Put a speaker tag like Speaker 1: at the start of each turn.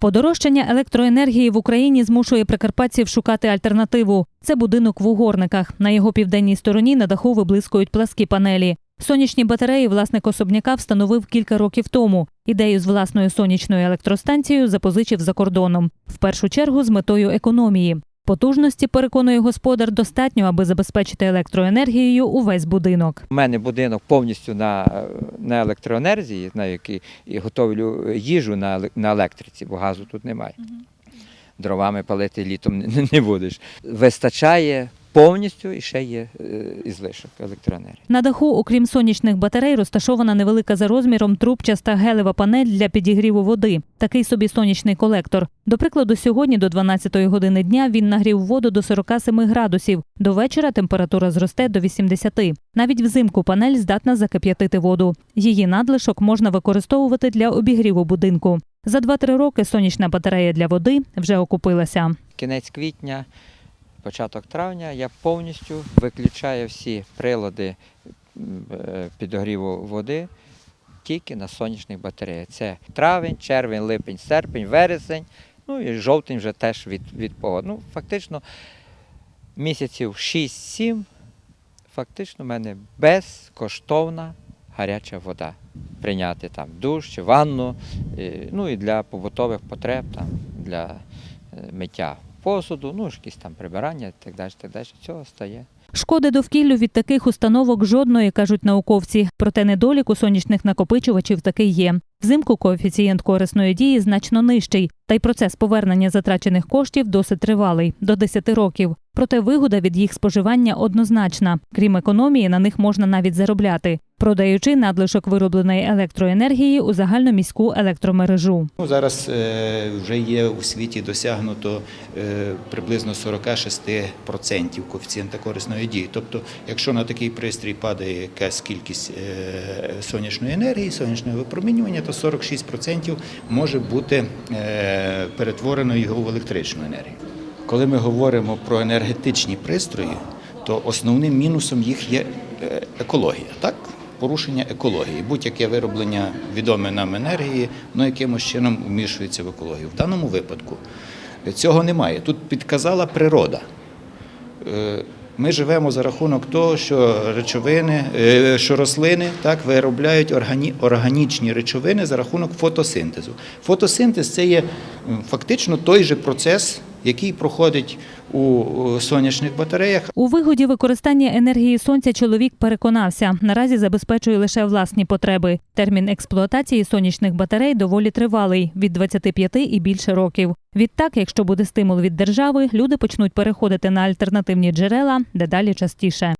Speaker 1: Подорожчання електроенергії в Україні змушує прикарпатців шукати альтернативу. Це будинок в угорниках. На його південній стороні на даху виблискують пласкі панелі. Сонячні батареї власник особняка встановив кілька років тому. Ідею з власною сонячною електростанцією запозичив за кордоном. В першу чергу з метою економії. Потужності, переконує господар, достатньо, аби забезпечити електроенергією увесь будинок.
Speaker 2: У мене будинок повністю на, на електроенергії, на якій і готовлю їжу на, на електриці, бо газу тут немає. Дровами палити літом не будеш. Вистачає повністю і ще є е, ізлишок електроенергії.
Speaker 1: На даху, окрім сонячних батарей, розташована невелика за розміром трубчаста гелева панель для підігріву води. Такий собі сонячний колектор. До прикладу, сьогодні до 12-ї години дня він нагрів воду до 47 градусів. До вечора температура зросте до 80. Навіть взимку панель здатна закип'ятити воду. Її надлишок можна використовувати для обігріву будинку. За 2-3 роки сонячна батарея для води вже окупилася.
Speaker 2: Кінець квітня, початок травня я повністю виключаю всі прилади е, підогріву води тільки на сонячних батареях. Це травень, червень, липень, серпень, вересень, ну і жовтень вже теж від, від погоди. Ну, фактично місяців 6-7, фактично в мене безкоштовна гаряча вода. Прийняти там душ чи ванну, ну і для побутових потреб, там, для е, миття посуду, ну, якісь там прибирання так далі, так далі. Цього стає.
Speaker 1: Шкоди довкіллю від таких установок жодної, кажуть науковці. Проте недолік у сонячних накопичувачів таки є. Взимку коефіцієнт корисної дії значно нижчий, та й процес повернення затрачених коштів досить тривалий до 10 років. Проте вигода від їх споживання однозначна. Крім економії, на них можна навіть заробляти, продаючи надлишок виробленої електроенергії у загальноміську електромережу.
Speaker 3: Ну, зараз е, вже є у світі досягнуто е, приблизно 46% коефіцієнта корисної дії. Тобто, якщо на такий пристрій падає якась кількість е, сонячної енергії, сонячного випромінювання, то 46% може бути е, перетворено його в електричну енергію. Коли ми говоримо про енергетичні пристрої, то основним мінусом їх є е, екологія. Так? Порушення екології, будь-яке вироблення відоме нам енергії, воно якимось чином вмішується в екологію. В даному випадку цього немає. Тут підказала природа. Е, Ми живемо за рахунок того, що речовини, е, що рослини так виробляють органі, органічні речовини за рахунок фотосинтезу. Фотосинтез це є фактично той же процес, який проходить у сонячних батареях,
Speaker 1: У вигоді використання енергії сонця чоловік переконався. Наразі забезпечує лише власні потреби. Термін експлуатації сонячних батарей доволі тривалий від 25 і більше років. Відтак, якщо буде стимул від держави, люди почнуть переходити на альтернативні джерела дедалі частіше.